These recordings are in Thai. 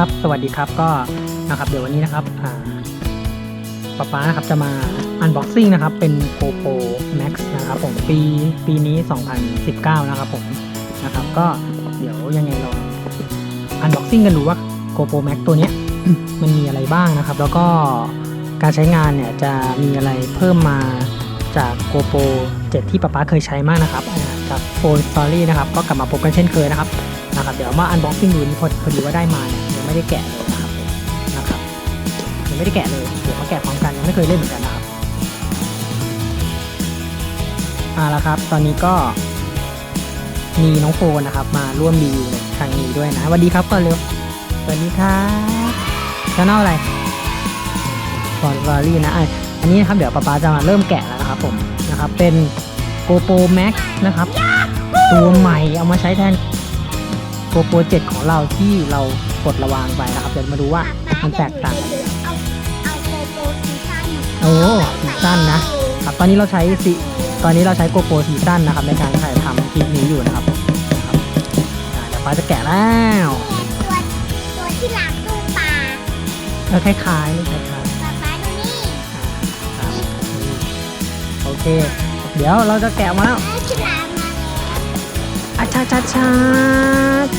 ครับ สวัสดีครับก็นะครับเดี๋ยววันนี้นะครับอ่าป๊าป๊านะครับจะมาอันบ็อกซิ่งนะครับเป็น GoPro Max นะครับผมปีปีนี้ 2019 นะครับผมนะครับก็เดี๋ยวยังไงลองอันบ็อกซิ่งกันดูว่า GoPro Max ตัวเนี้ยมันมีอะไรบ้างนะครับ แล้วก็การใช้งานเนี่ยจะมีอะไรเพิ่มมาจาก GoPro 7 ที่ป๊าป๊าเคยใช้มากนะครับจาก Phone Story นะครับก็กลับมาพบกันเช่นเคยนะครับนะครับเดี๋ยวมาอันบ็อกซิ่งดูนี่พอดีว่าได้มาเนี่ย ไม่ได้แกะเลยนะครับนะครับยังไม่ได้แกะเลยเดี๋ยวมาแกะพร้อมกันยังไม่เคยเล่นเหมือนกันนะครับเอาละครับ ตอนนี้ก็มีน้องโฟนนะครับ มาร่วมรีวิวในครั้งนี้ด้วยนะสวัสดีครับก่อนเร็วสวัสดีครับชาแนลอะไรฟอนวารี่นะอะอันนี้นะครับเดี๋ยวป๊าป๊าจะมาเริ่มแกะแล้วนะครับผมนะครับเป็น GoPro Max นะครับ ตัวใหม่เอามาใช้แทนโกโปรเจกของเราที่เรา กดระวางไปนะครับเดี๋ยวมาดูว่ามันแตกต่างกันเอาเอาโกโปรซีซั่นโอ้ซีซั่นนะครับตอนนี้เราใช้ซีตอนนี้เราใช้โกโปรซีซั่นนะครับ ในการถ่ายทำคลิปนี้อยู่นะครับนะครับอ่าเดี๋ยวป้าจะแกะแล้วตัวตัวที่หลังตู้ปลาเออคล้ายๆนี่คล้ายปลาปลาดูนี่ๆครับนี่โอเค เดี๋ยวเราจะแกะมาแล้วไอ้ที่หลังมาอาชาชาชา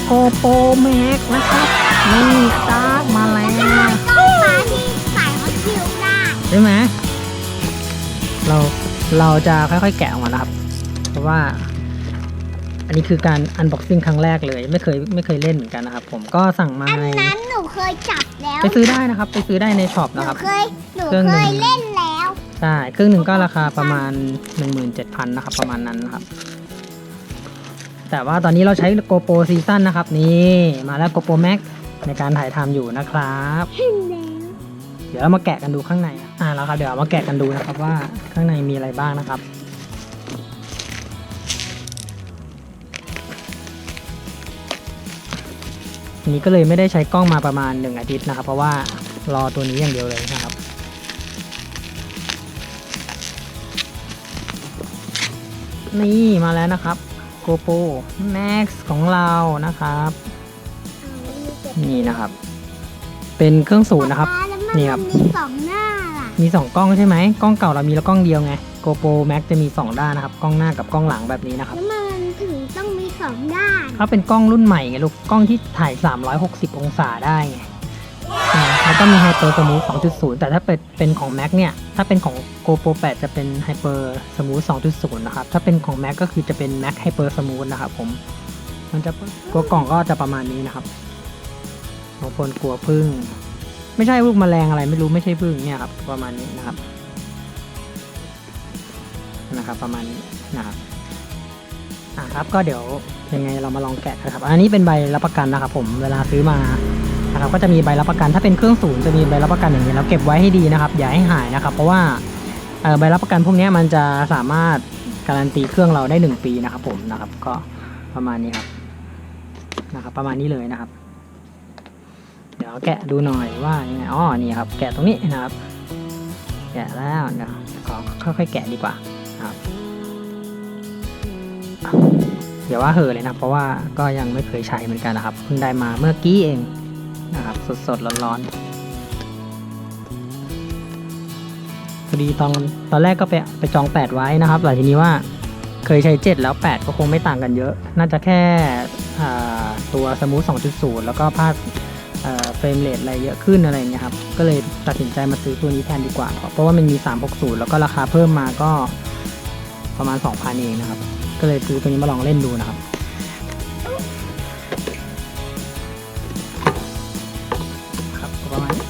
โกโปรแม็กนะครับ นี่ตากมาแล้วตู้ปลาที่ใส่ฮอตคิวได้ใช่ไหมเราเราจะค่อยๆแกะออกมานะครับ เพราะว่า อันนี้คือการอันบ็อกซิ่งครั้งแรกเลย ไม่เคยไม่เคยเล่นเหมือนกันนะครับ ผมก็สั่งมาอันในนั้นหนูเคยจับแล้วไปซื้อได้นะครับ ไปซื้อได้ในช็อปหนูนะครับ เคยหนูเครื่องหเคนึ่งยเล่นแล้วใช่เครื่องหนึ่งก็ราคาประมาณ 17,000นะครับประมาณนั้นนะครับ แต่ว่าตอนนี้เราใช้ GoPro Season นะครับ นี่ มาแล้ว GoPro Max ในการถ่ายทำอยู่นะครับ เดี๋ยวเรามาแกะกันดูข้างในนะอ่าแล้วครับ เดี๋ยวามาแกะกันดูนะครับว่าข้างในมีอะไรบ้างนะครับนี้ก็เลยไม่ได้ใช้กล้องมาประมาณหนึ่งอาทิตย์นะครับ เพราะว่ารอตัวนี้อย่างเดียวเลยนะครับ นี่มาแล้วนะครับ GoPro Max ของเรานะครับ นี่นะครับ เป็นเครื่องศูนย์นะครับ ป๊าแล้วมันนี่ครับ มีสองหน้าล่ะมี 2 กล้องใช่ไหมกล้องเก่าเรามีแล้วกล้องเดียวไง GoPro Max จะมี 2 ด้านนะครับ กล้องหน้ากับกล้องหลังแบบนี้นะครับ แล้วมันถึงต้องมีสองด้านเขาเป็นกล้องรุ่นใหม่ไงลูกกล้องที่ถ่าย 360 องศาได้ไงอ่าแล้วก็มี Hyper Smooth 2.0 แต่ถ้าเป็นเป็นของ Max เนี่ย ถ้าเป็นของ GoPro 8 จะเป็น Hyper Smooth 2.0 นะครับ ถ้าเป็นของ Max ก็คือจะเป็น Max Hyper Smooth นะครับผม มันจะตัวกล่องก็จะประมาณนี้นะครับ บางคนกลัวพึ่ง ไม่ใช่ลูกแมลงอะไรไม่รู้ไม่ใช่พึ่งเนี่ยครับประมาณนี้นะครับ นะครับ ประมาณนี้นะครับอะครับก็เดี๋ยวยังไงเรามาลองแกะกันครับ อันนี้เป็นใบรับประกันนะครับผมเวลาซื้อมานะครับก็จะมีใบรับประกันถ้าเป็นเครื่องศูนย์จะมีใบรับประกันอย่างนี้แล้วเก็บไว้ให้ดีนะครับอย่าให้หายนะครับ เพราะว่าใบรับประกันพวกนี้มันจะสามารถการันตีเครื่องเราได้หนึ่งปีนะครับผมนะครับก็ประมาณนี้ครับนะครับ ประมาณนี้เลยนะครับ เดี๋ยวแกะดูหน่อยว่ายังไงอ๋อนี่ครับ แกะตรงนี้นะครับ แกะแล้วเดี๋ยวขอค่อยๆแกะดีกว่าครับเดี๋ยวว่าเหอเลยนะเพราะว่าก็ยังไม่เคยใช้เหมือนกันนะครับเพิ่งได้มาเมื่อกี้เองนะครับ สดๆร้อนๆพอดีตอนตอนแรกก็ไปไปจอง 8 ไว้นะครับแต่ทีนี้ว่าเคยใช้ 7 แล้ว 8 ก็คงไม่ต่างกันเยอะ น่าจะแค่ตัวสมูท2.0 แล้วก็ภา เฟรมเรทอะไรเยอะขึ้นอะไรเงี้ยครับ ก็เลยตัดสินใจมาซื้อตัวนี้แทนดีกว่า เพราะว่ามันมี 360 แล้วก็ราคาเพิ่มมาก็ประมาณ 2,000 เองนะครับ ก็เลยซื้อตัวนี้มาลองเล่นดูนะครับครับประมาณนี้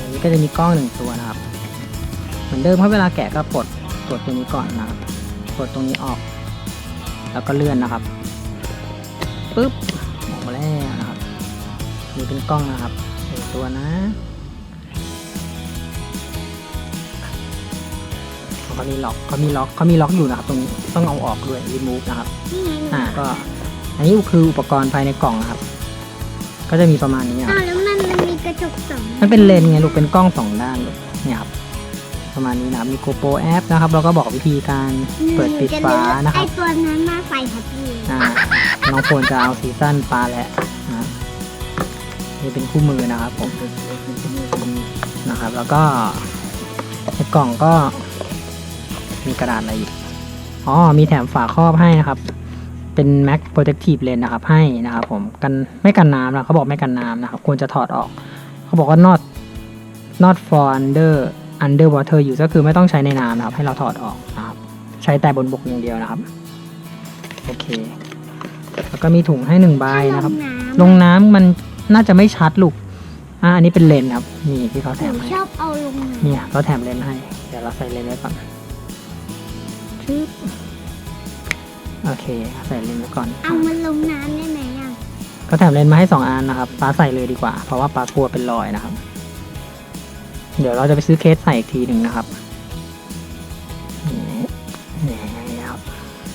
อย่างนี้ก็จะมีกล้องหนึ่งตัวนะครับ เหมือนเดิมครับเวลาแกะก็ปลดปลดตัวนี้ก่อนนะครับปลดตรงนี้ออก แล้วก็เลื่อนนะครับปึ๊บ มาแล้วนะครับนี่เป็นกล้องนะครับหนึ่งตัวนะเขามีล็อกเขามีล็อกเขามีล็อกอยู่นะครับ ตรงนี้ต้องเอาออกด้วย remove นะครับนี่ไงอ่าก็ อันนี้คืออุปกรณ์ภายในกล่องนะครับ ก็จะมีประมาณนี้คอ้ารับวแล้วมันมันมีกระจกสองมันเป็นเลนส์ไงลูกเป็นกล้องสองด้านลูกเนี่ยครับ ประมาณนี้นะครับมี GoPro App นะครับเราก็บอกวิธีการเปิดปิดฝานะครับไอตัวนั้นมาใส่ฮัตยูอ่าน้องโฟนจะเอาซีซั่นปลาแหละนะครับนี่เป็นคู่มือนะครับผมนะครับ แล้วก็ในกล่องก็มีกระดาษอะไรอีกอ๋อมีแถมฝาครอบให้นะครับ เป็น Mac Protective Lens นะครับ ให้นะครับ ผมกันไม่กันน้ำนะเขาบอกไม่กันน้ำนะครับ ควรจะถอดออก เขาบอกว่า not not for under underwater use ก็คือไม่ต้องใช้ในน้ำนะครับ ให้เราถอดออกนะครับ ใช้แต่บนบกอย่างเดียวนะครับ โอเค แล้วก็มีถุงให้หนึ่งใบนะครับ ลงน้ำมันน่าจะไม่ชัดลูก อ่าอันนี้เป็นเลนส์ครับ นี่ที่เขาหแถนูมให้ชอบเอาลงน้ำเนี่ยเขาแถมเลนส์ให้ เดี๋ยวเราใส่เลนส์ไว้ก่อนชึบโอเค ใส่เลนส์ไว้ก่อน เอามันลงน้ำได้ไหมอะก็แถมเลนส์มาให้สองอันนะครับป้าใส่เลยดีกว่า เพราะว่าป้ากลัวเป็นรอยนะครับ เดี๋ยวเราจะไปซื้อเคสใส่อีกทีหนึ่งนะครับนี่นี่ครับ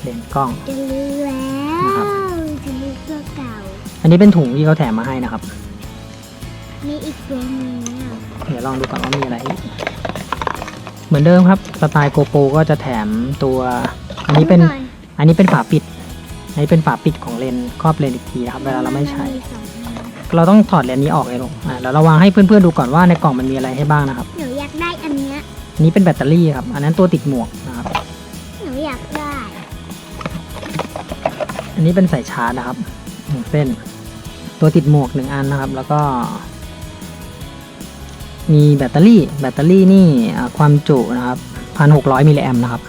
เลนส์กล้อง จะลือแล้นะครับวจะลือตัวเก่า อันนี้เป็นถุงที่เขาแถมมาให้นะครับ มีอีกตัวหนึงอะเดี๋ยวลองดูก่อนว่ามีอะไรอีกเหมือนเดิมครับสไตล์โกโปก็จะแถมตัว อันนี้เป็นก่ออันนี้เป็นฝาปิด อันนี้เป็นฝาปิดของเลนส์ครอบเลนส์อีกทีนะครับ เวลาเราไม่ใช้สองอัน เราต้องถอดเลนส์นี้ออกเลยลงอ่าแล้วเราวางให้เพื่อนๆดูก่อนว่าในกล่องมันมีอะไรให้บ้างนะครับ หนูอยากได้อันเนี้ยอันนี้เป็นแบตเตอรี่ครับ อันนั้นตัวติดหมวกนะครับ หนูอยากได้ อันนี้เป็นสายชาร์จนะครับหนึ่งเส้น ตัวติดหมวกหนึ่งอันนะครับ แล้วก็ มีแบตเตอรี่ แบตเตอรี่นี่อ่าความจุนะครับพันหกร้อยมิลลิแอมนะครับ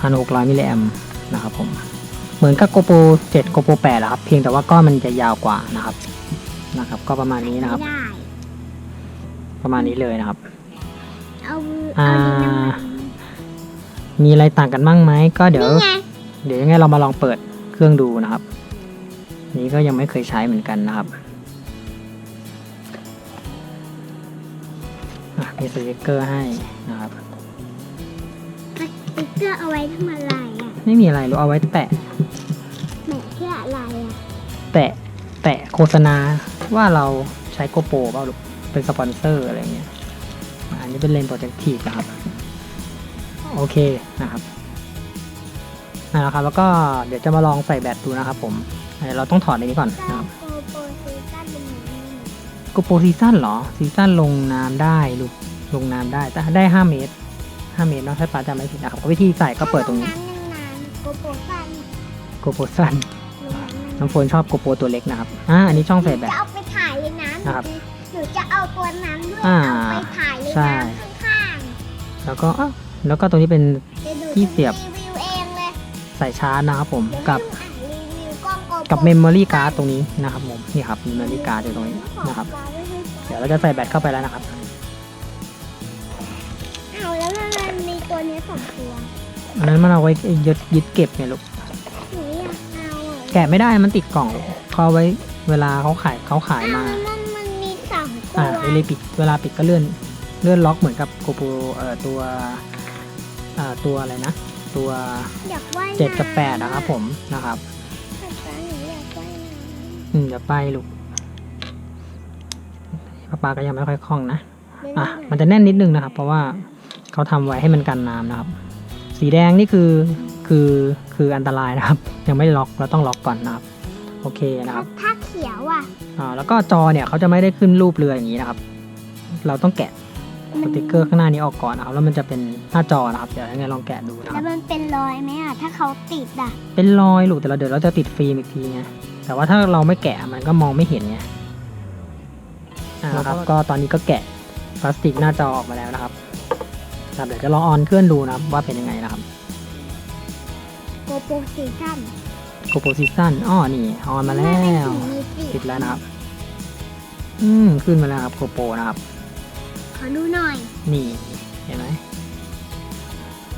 พันหกร้อยมิลลิแอมนะครับผม เหมือนกับโกโปเจ็ดโกโปแปดครับ เพียงแต่ว่าก้อนมันจะยาวกว่านะครับ นะครับ ก็ประมาณนี้นะครับ ไม่ได้ ประมาณนี้เลยนะครับ เอาอ่าเอาดินน้ำมันมีอะไรต่างกันบ้างไหมก็เดี๋ยว นี่ไงเดี๋ยวยังไงเรามาลองเปิดเครื่องดูนะครับ นี้ก็ยังไม่เคยใช้เหมือนกันนะครับอะมีสติกเกอร์ให้นะครับ สติ๊กเกอร์เอาไว้ทำอะไรอะไม่มีอะไรรู้เอาไว้แตะแหมเพื่ออะไรอะแตะแตะโฆษณา ว่าเราใช้โกโปรเปล่าลูกเป็นสปอนเซอร์อะไรเงี้ยอะอันนี้เป็นเลนส์โปรเจคทีฟนะครับ โอเคนะครับนั่นแหละครับ แล้วก็เดี๋ยวจะมาลองใส่แบตดูนะครับผมเดี๋ยวเราต้องถอดในนี้ก่อนก็นะครับโกโปรซีซั่นเป็นอย่างนี้โกโปรซีซั่นเหรอ ซีซั่นลงน้ำได้ลูก ลงน้ำได้ แต่ได้ 5 เมตร 5 เมตรเนาะถ้าป้าจำไม่ผิดนะครับวิธีใส่ก็เปิดตรงนี้ถ้าลน้ำนานๆโกโปรสั้นโกโปรสั้นลง น้ำนานๆน้ำฝนชอบโกโปรตัวเล็กนะครับอ่าอันนี้ช่องใส่แบต จะเอาไปถ่ายเลยนะนะครับหนูจะเอาตัวนั้นด้วยอ่าเอาไปถ่ายเลยใช่ นะข้างแล้วก็อ้าวแล้วก็ตรงนี้เป็น ๆเดี๋ยวหนูที่เสียบ จะรีวิวเองเลยสายชาร์จนะครับผมเดี๋ยวกับให้หนูอ่านรีวิวกล้องโกโปรกับเมมโมรี่การ์ดตรงนี้นะครับผมนี่ครับเมมโมรี่การ์ดอยู่ตรงนี้นะครับ เดี๋ยวเราจะใส่แบตเข้าไปแล้วนะครับ เอาแล้วมันมีตัวนี้สองตัวอันนั้นมันเอาไว้ยึดยึดเก็บไงลูก แกะไม่ได้มันติดกล่องลูกเขาเอาไว้เวลาเขาขายเขาขายมาอ้าวมันมันมีสองตัอ่าวเวลาปิดเวลาปิดก็เลื่อนเลื่อนล็อกเหมือนกับโกโปรเอ่อตัวอ่าตัวอะไรนะ ตัวอยากว่ายน้ำเจ็ดกับแปดนะครับ ผมนะครับ ป๊าป๊าหนูอยากว่ายน้อืมเดี๋ยวไปลูกป้าปาก็ยังไม่ค่อยคล่องนะำอะ มันจะแน่นนิดนึงนะครับ เพราะว่าเขาทำไว้ให้มันกันน้ำนะครับ สีแดงนี่คือคือคืออันตรายนะครับ ยังไม่ล็อกเราต้องล็อกก่อนนะครับโอเคนะครับถ้าเขียวอะอ่าแล้วก็จอเนี่ยเขาจะไม่ได้ขึ้นรูปเรืออย่างนี้นะครับ เราต้องแกะสติกเกอร์ข้างหน้านี้ออกก่อนนะครับแล้วมันจะเป็นหน้าจอนะครับเดี๋ยวยังไงลองแกะดูนะคแล้รับวมันเป็นรอยไหมอะถ้าเขาติดอะ เป็นรอยลูกแต่เราเดี๋ยวเราจะติดฟิล์มอีกทีไงแต่ว่าถ้าเราไม่แกะมันก็มองไม่เห็นไงอ่าครับก็ตอนนี้ก็แกะพลาสติกหน้าจอออกมาแล้วนะครับครับเดี๋ยวจะลองออนเครื่องดูนะครับว่าเป็นยังไงนะครับ โกโปรซีซั่นโกโปรซิชันอ้อนี่ออนมาแล้วมีสีติดแล้วนะครับ อืมขึ้นมาแล้วครับโกโปรนะครับ ขอดูหน่อย นี่เห็นไหม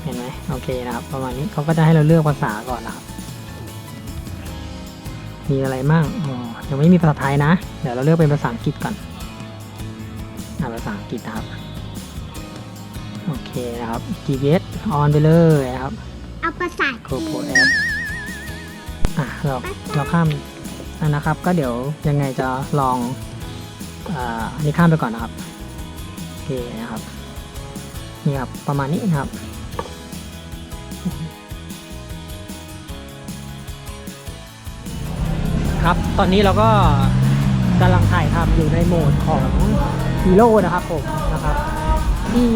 เห็นไหมโอเคนะครับ ประมาณนี้เขาก็จะให้เราเลือกภาษาก่อนนะครับ มีอะไรมั่งอ๋อยังไม่มีภาษาไทยนะ เดี๋ยวเราเลือกเป็นภาษาอังกฤษก่อนอ่าภาษาอังกฤษนะครับ โอเคนะครับ GPS ออนไปเลยนะครับ เอาภาษาโกจีโปรนแอปอะเราเราข้ามอะนะครับ ก็เดี๋ยวยังไงจะลองอ่าอันนี้ข้ามไปก่อนนะครับโอเคนะครับนี่ครับประมาณนี้นะครับครับ ตอนนี้เราก็กำลังถ่ายทำอยู่ในโหมดของฮีโร่นะครับผมนะครับ ที่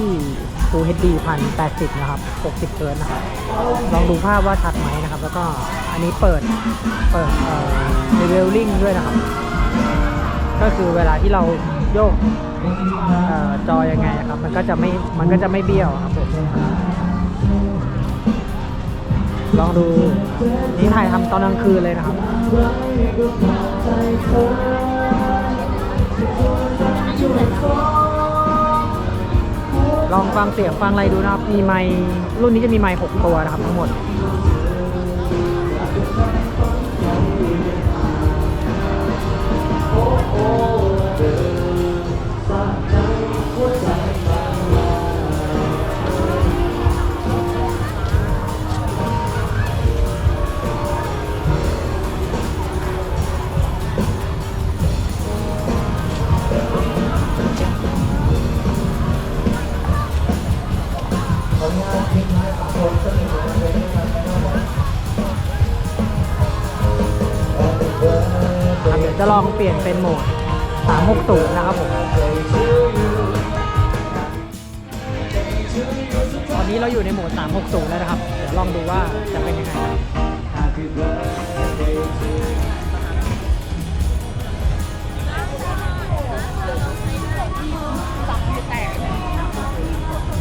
Full HD 1080 นะครับ 60เฮิร์ตนะครับ ลองดูภาพว่าชัดไหมนะครับ แล้วก็อันนี้เปิด เปิดเอ่อ leveling ด้วยนะครับ ก็คือเวลาที่เราโยกเอ่อจอยังไงอะครับ มันก็จะไม่ มันก็จะไม่เบี้ยวครับผมลองดูนี่ถ่ายทำตอนกลางคืนเลยนะครับ ลองฟังเสียงฟังอะไรดูนะครับ มีไมค์รุ่นนี้จะมีไมค์6ตัวนะครับทั้งหมด เป็นโหมด 360 นะครับผม ตอนนี้เราอยู่ในโหมด 360 แล้วนะครับ เดี๋ยวลองดูว่าจะเป็นยังไงครับ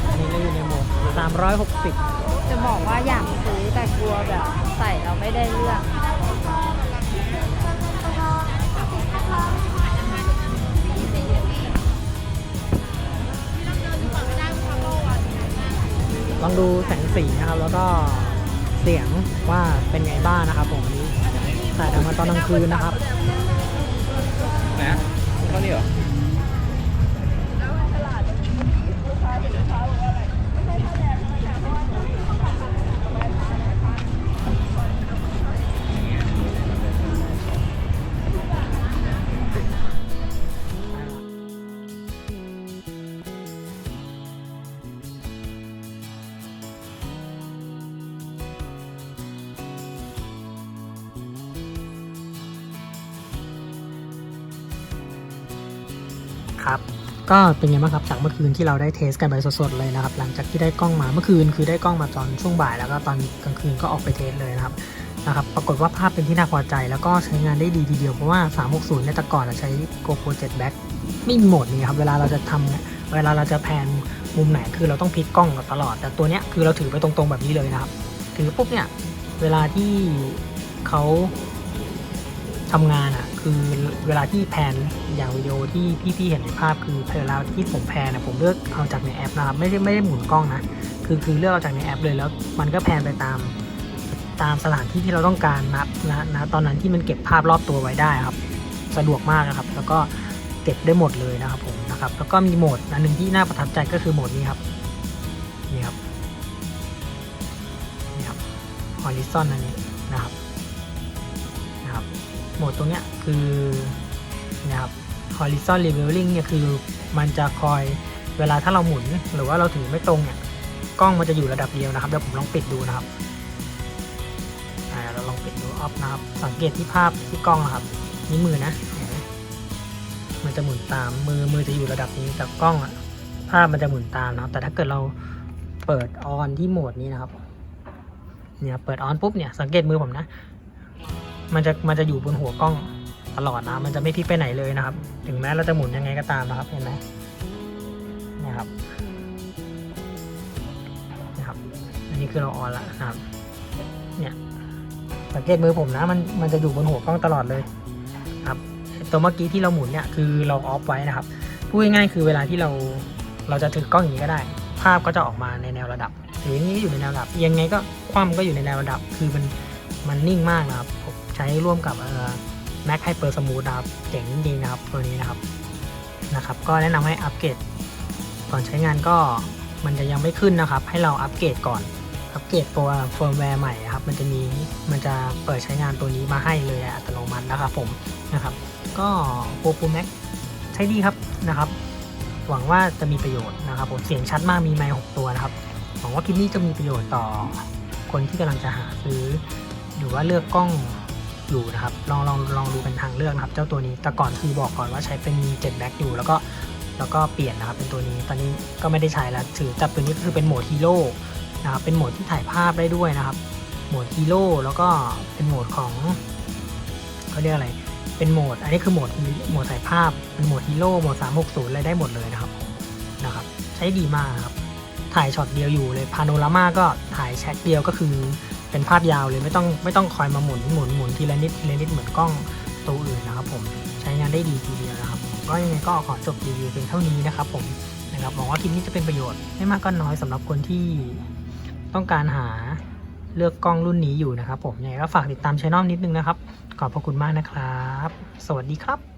อันนี้เราอยู่ในโหมด360 จะบอกว่าอยากซื้อแต่กลัวแบบใส่เราไม่ได้เลือก ลองดูแสงสีนะครับ แล้วก็เสียงว่าเป็นไงบ้างนะครับผมนนี้ถ่ายทำมาตอนกลางคืนนะครับนะเท่านี้เหรอ ครับ ก็เป็นไงบ้างครับจากเมื่อคืนที่เราได้เทสกันไปสดๆเลยนะครับ หลังจากที่ได้กล้องมาเมื่อคืนคือได้กล้องมาตอนช่วงบ่าย แล้วก็ตอนกลางคืนก็ออกไปเทสเลยนะครับนะครับ ปรากฏว่าภาพเป็นที่น่าพอใจ แล้วก็ใช้งานได้ดีทีเดียวเพราะว่า 360 เนี่ยแต่ก่อนเราใช้ GoPro 7 Back ไม่มีโหมดนี้ครับ เวลาเราจะทำเนี่ยเวลาเราจะแพนมุมไหนคือเราต้องพลิกกล้องตลอด แต่ตัวเนี้ยคือเราถือไปตรงๆแบบนี้เลยนะครับ ถือปุ๊บเนี่ยเวลาที่เขาทำงานอะ คือเวลาที่แพนอย่างวิดีโอที่พี่ๆเห็นในภาพคือเวลาที่ผมแพนนะผมเลือกเอาจากในแอปนะครับไม่ได้ไม่ได้หมุนกล้องนะคือคือเลือกเอาจากในแอปเลยแล้วมันก็แพนไปตามตามสถานที่ที่เราต้องการนะนะนะตอนนั้นที่มันเก็บภาพรอบตัวไว้ได้ครับ สะดวกมากนะครับ แล้วก็เก็บได้หมดเลยนะครับผมนะครับแล้วก็มีโหมดอันหนึ่งที่น่าประทับใจก็คือโหมดนี้ครับนี่ครับนี่ครับ horizon อันนี้นะครับนะครับ หมดตรงเนี้ยคือนะครับ horizon leveling เนี่ยคือมันจะคอยเวลาถ้าเราหมุนหรือว่าเราถือไม่ตรงเนี่ยกล้องมันจะอยู่ระดับเดียวนะครับเดี๋ยวผมลองปิดดูนะครับอ่าเราลองปิดดูออฟนะครับ สังเกตที่ภาพที่กล้องนะครับนี่มือนะเห็นไหมมันจะหมุนตามมือมือจะอยู่ระดับนี้แต่กล้องอะภาพมันจะหมุนตามนะครับ แต่ถ้าเกิดเราเปิดออนที่โหมดนี้นะครับเนี่ยเปิดออนปุ๊บเนี่ยสังเกตมือผมนะ มันจะมันจะอยู่บนหัวกล้องตลอดนะมันจะไม่พลิกไปไหนเลยนะครับ ถึงแม้เราจะหมุนยังไงก็ตามนะครับเห็นไหมนี่ครับนะครับ อันนี้คือเราออนแล้วนะครับ เนี่ยสังเกตมือผมนะมันมันจะอยู่บนหัวกล้องตลอดเลยครับตัวเมื่อกี้ที่เราหมุนเนี่ยคือเราออฟไว้นะครับพูดง่ายๆคือเวลาที่เราเราจะถือกล้องอย่างนี้ก็ได้ ภาพก็จะออกมาในแนวระดับหรือนี้ก็อยู่ในแนวระดับยังไงก็คว่ำก็อยู่ในแนวระดับ คือมันมันนิ่งมากนะครับ ใช้ร่วมกับเอ่อ Mac Hyper Smooth ครับเจ๋งจริงๆนะครับตัวนี้นะครับนะครับ ก็แนะนำให้อัปเกรดก่อนใช้งานก็มันจะยังไม่ขึ้นนะครับ ให้เราอัปเกรดก่อนอัปเกรดตัวเฟิร์มแวร์ใหม่ครับ มันจะมีมันจะเปิดใช้งานตัวนี้มาให้เลยอัตโนมัตินะครับผมนะครับ ก็ GoPro Max ใช้ดีครับนะครับ หวังว่าจะมีประโยชน์นะครับผมเสียงชัดมากมีไมค์หกตัวนะครับหวังว่าคลิปนี้จะมีประโยชน์ต่อคนที่กำลังจะหาซื้อ หรือว่าเลือกกล้อง อยู่นะครับลองลองลองดูเป็นทางเลือกนะครับ เจ้าตัวนี้แต่ก่อนคือบอกก่อนว่าใช้เป็นมี7แบ็กอยู่แล้วก็แล้วก็เปลี่ยนนะครับเป็นตัวนี้ตอนนี้ก็ไม่ได้ใช้แล้วถือจับตัวนี้ก็คือเป็นโหมดฮีโร่นะครับเป็นโหมดที่ถ่ายภาพได้ด้วยนะครับ โหมดฮีโร่แล้วก็เป็นโหมดของเขาเรียกอะไร เป็นโหมด อันนี้คือโหมดโหมดถ่ายภาพเป็นโหมดฮีโร่โหมด360อะไรได้หมดเลยนะครับนะครับ ใช้ดีมากครับถ่ายช็อตเดียวอยู่เลยพาโนรามาก็ถ่ายแช็คเดียวก็คือ เป็นภาพยาวเลยไม่ต้องไม่ต้องคอยมาหมุนหมุนหมุนทีละนิดทีละนิดเหมือนกล้องตัวอื่นนะครับผมใช้งานได้ดีทีเดียวนะครับก็ยังไงก็ขอจบรีวิวเพียงเท่านี้นะครับผมนะครับหวังว่าคลิปนี้จะเป็นประโยชน์ไม่มากก็น้อยสำหรับคนที่ต้องการหาเลือกกล้องรุ่นนี้อยู่นะครับผมยังไงก็ฝากติดตามช่องนิดนึงนะครับ ขอบพระคุณมากนะครับ สวัสดีครับ